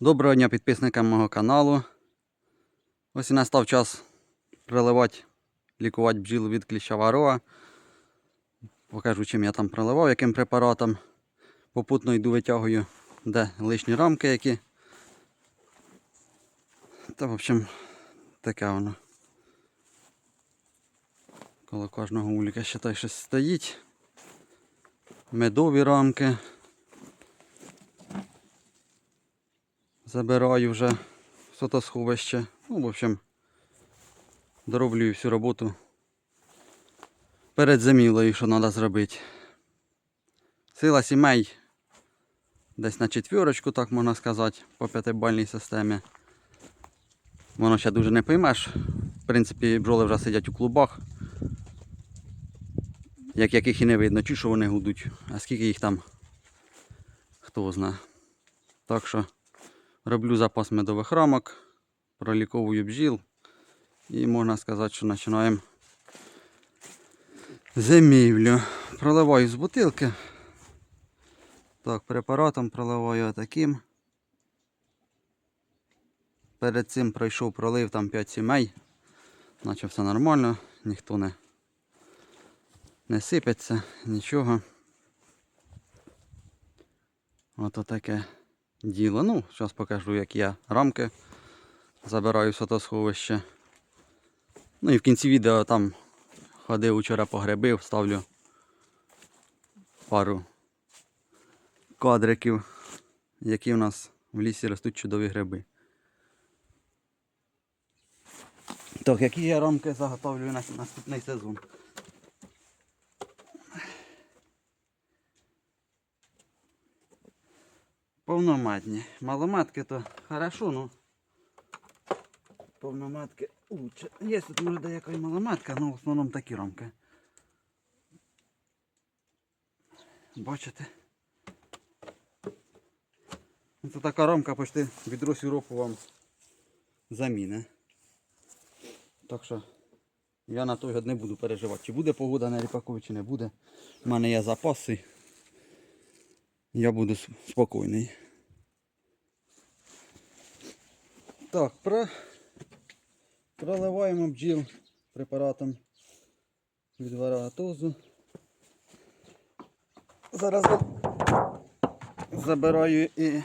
Доброго дня підписникам мого каналу. Ось і настав час приливати, лікувати бджіл від кліща варова. Покажу, чим я там приливав, яким препаратом. Попутно йду витягую, де лишні рамки які. Та, в общем, таке воно. Коло кожного уліка ще той щось стоїть. Медові рамки. Забираю вже сотосховище. Ну, в общем, дороблюю всю роботу перед зимілою, що треба зробити. Сила сімей десь на четвірочку, так можна сказати, по п'ятибальній системі. Воно ще дуже не поймеш. В принципі, бджоли вже сидять у клубах, як яких і не видно, чи що вони гудуть, а скільки їх там, хто знає. Так що роблю запас медових рамок, проліковую бджіл і можна сказати, що починаємо зимівлю. Проливаю з бутилки. Так, препаратом проливаю таким. Перед цим пройшов пролив там 5 сімей. Наче все нормально, ніхто не, не сипеться, нічого. Ото таке діло. Ну, зараз покажу, як я рамки забираю в сотосховище. Ну і в кінці відео там ходив вчора по гриби, вставлю пару кадриків, які в нас в лісі ростуть чудові гриби. Так, які я рамки заготовлюю на наступний сезон. Повноматні. Маломатки то хорошо, ну повноматки лучше. Є тут може деяка і маломатка, але в основному такі рамки. Бачите? Це така рамка почти відро сиропу вам заміни. Так що я на той год не буду переживати, чи буде погода на ріпакові, чи не буде. У мене є запаси. Я буду спокійний. Так, про... проливаємо бджіл препаратом від варатозу. Зараз забираю і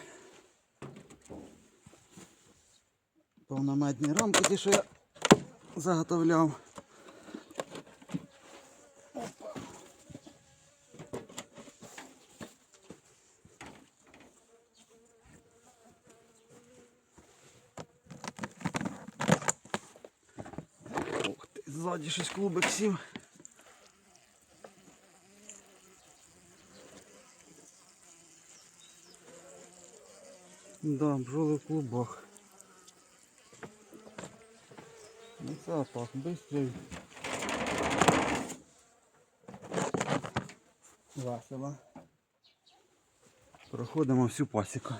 повномедні рамки, ті, що я заготовляв. Ззаді щось клубик сів. Да, бджоли в клубах. Ну запах быстрый. Весело. Проходимо всю пасіку.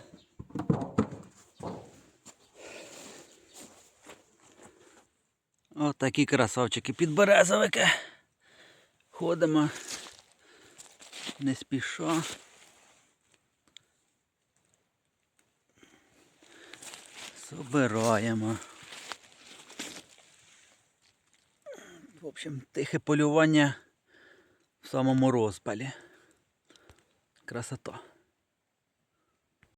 Ось такі красавчики підберезовики. Ходимо. Не спіша. Собираємо. В общем, тихе полювання в самому розпалі. Красота.